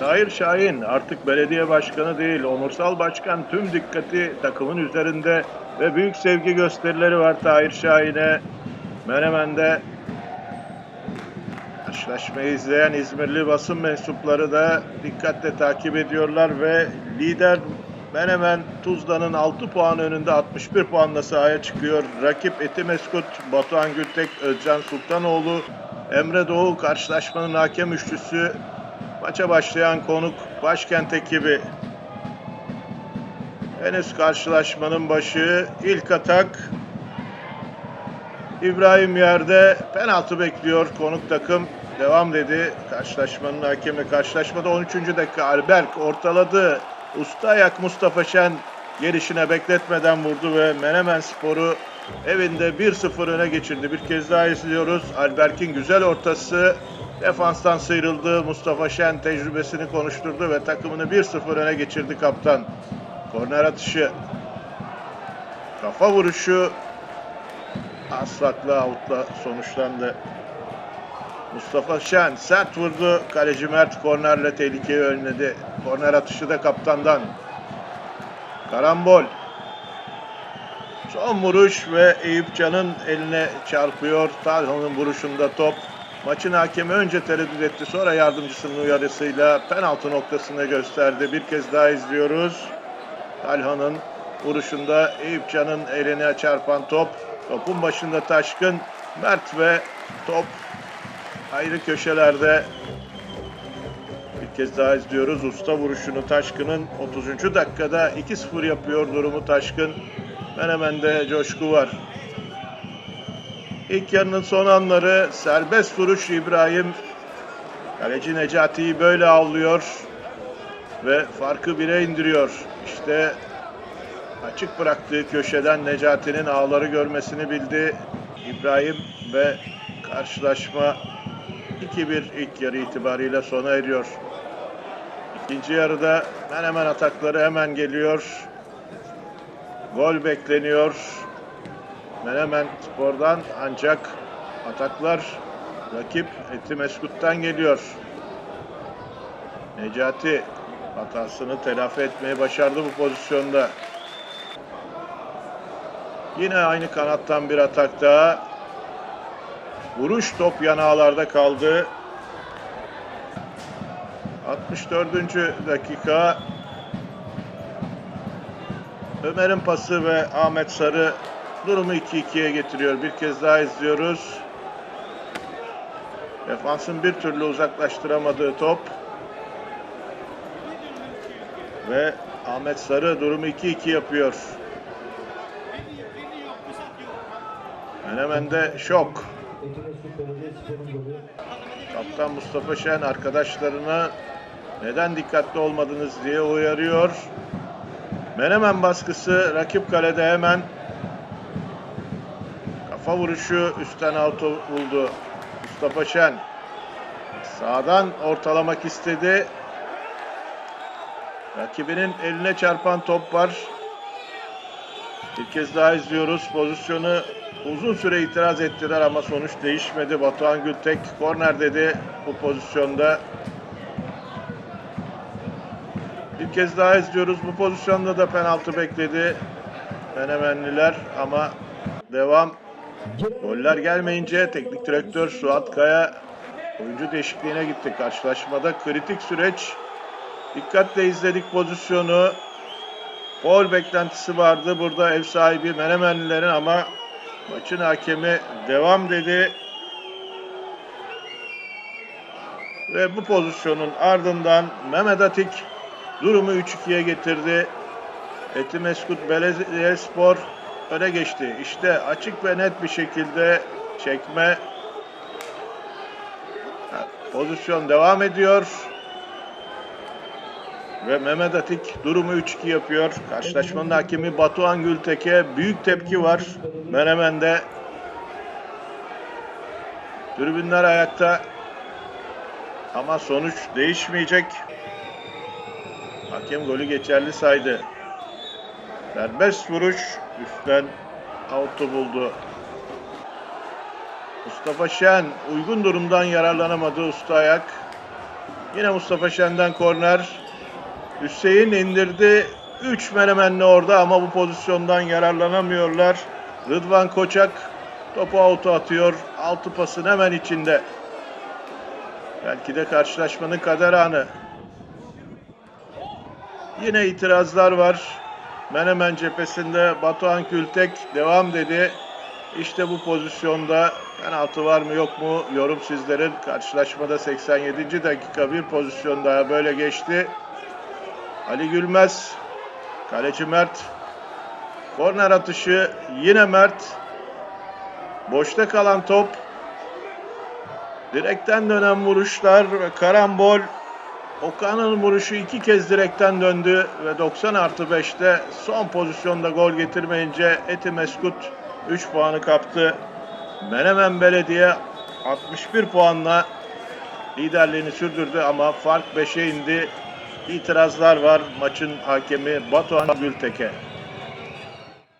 Tahir Şahin artık belediye başkanı değil, onursal başkan tüm dikkati takımın üzerinde ve büyük sevgi gösterileri var Tahir Şahin'e. Menemen'de karşılaşmayı izleyen İzmirli basın mensupları da dikkatle takip ediyorlar ve lider Menemen Tuzla'nın 6 puan önünde 61 puanla sahaya çıkıyor. Rakip Etimeskut, Batuhan Gültek, Özcan Sultanoğlu, Emre Doğu karşılaşmanın hakem üçlüsü. Maça başlayan konuk başkent ekibi. Henüz karşılaşmanın başı ilk atak İbrahim yerde penaltı bekliyor konuk takım. Devam dedi. Karşılaşmanın hakemi karşılaşmada 13. dakika Alberk ortaladı. Usta ayak Mustafa Şen gelişine bekletmeden vurdu ve Menemen Spor'u evinde 1-0 öne geçirdi. Bir kez daha izliyoruz. Alberk'in güzel ortası defanstan sıyrıldı. Mustafa Şen tecrübesini konuşturdu ve takımını 1-0 öne geçirdi kaptan. Korner atışı. Kafa vuruşu Aslak'la outla sonuçlandı. Mustafa Şen sert vurdu. Kaleci Mert kornerle tehlikeyi önledi. Korner atışı da kaptandan. Karambol. Son vuruş ve Eyüp eline çarpıyor. Talhan'ın vuruşunda top. Maçın hakemi önce tereddüt etti. Sonra yardımcısının uyarısıyla penaltı noktasını gösterdi. Bir kez daha izliyoruz. Talhan'ın vuruşunda Eyüp Can'ın eline çarpan top. Topun başında Taşkın, Mert ve top ayrı köşelerde. Bir kez daha izliyoruz. Usta vuruşunu Taşkın'ın 30. dakikada 2-0 yapıyor durumu Taşkın. Menemen'de coşku var. İlk yarının son anları serbest vuruş İbrahim. Kaleci Necati'yi böyle avlıyor ve farkı bire indiriyor. İşte açık bıraktığı köşeden Necati'nin ağları görmesini bildi İbrahim ve karşılaşma 2-1 ilk yarı itibariyle sona eriyor. İkinci yarıda hemen atakları hemen geliyor. Gol bekleniyor. Menemen Spor'dan ancak ataklar rakip Etimeskut'tan geliyor. Necati hatasını telafi etmeyi başardı bu pozisyonda. Yine aynı kanattan bir atak daha. Vuruş top yanağlarda kaldı. 64. dakika. Ömer'in pası ve Ahmet Sarı durumu 2-2'ye getiriyor. Bir kez daha izliyoruz. Defansın bir türlü uzaklaştıramadığı top. Ve Ahmet Sarı durumu 2-2 yapıyor. Şok. Etimesgut Belediyespor'un golü. Kaptan Mustafa Şen arkadaşlarına neden dikkatli olmadınız diye uyarıyor. Menemen baskısı rakip kalede hemen kafa vuruşu üstten auto buldu. Mustafa Şen sağdan ortalamak istedi. Rakibinin eline çarpan top var. Bir kez daha izliyoruz. Pozisyonu uzun süre itiraz ettiler ama sonuç değişmedi. Batuhan Gültek korner dedi bu pozisyonda. Bir kez daha izliyoruz. Bu pozisyonda da penaltı bekledi Menemenliler ama devam. Goller gelmeyince teknik direktör Suat Kaya oyuncu değişikliğine gitti. Karşılaşmada kritik süreç. Dikkatle izledik pozisyonu. Gol beklentisi vardı burada ev sahibi Menemenlilerin ama maçın hakemi devam dedi. Ve bu pozisyonun ardından Mehmet Atik durumu 3-2'ye getirdi. Etimeskut Belediyespor öne geçti. İşte açık ve net bir şekilde çekme pozisyon devam ediyor. Ve Mehmet Atik durumu 3-2 yapıyor. Karşılaşmanın hakemi Batuhan Gültek'e büyük tepki var. Menemen'de. Tribünler ayakta. Ama sonuç değişmeyecek. Hakem golü geçerli saydı. Serbest vuruş üstten out'u buldu. Mustafa Şen uygun durumdan yararlanamadı usta ayak. Yine Mustafa Şen'den korner. Hüseyin indirdi. 3 Menemenli orada ama bu pozisyondan yararlanamıyorlar. Rıdvan Koçak topu out'a atıyor. Altı pasın hemen içinde. Belki de karşılaşmanın kader anı. Yine itirazlar var. Menemen cephesinde Batuhan Kültek devam dedi. İşte bu pozisyonda penaltı var mı yok mu yorum sizlerin. Karşılaşmada 87. dakika bir pozisyon daha böyle geçti. Ali Gülmez, kaleci Mert. Korner atışı yine Mert. Boşta kalan top. Direkten dönen vuruşlar ve karambol. Okan'ın vuruşu iki kez direkten döndü ve 90 artı 5'te son pozisyonda gol getirmeyince Eti Meskut 3 puanı kaptı. Menemen Belediye 61 puanla liderliğini sürdürdü ama fark 5'e indi. İtirazlar var maçın hakemi Batuhan Gültekin.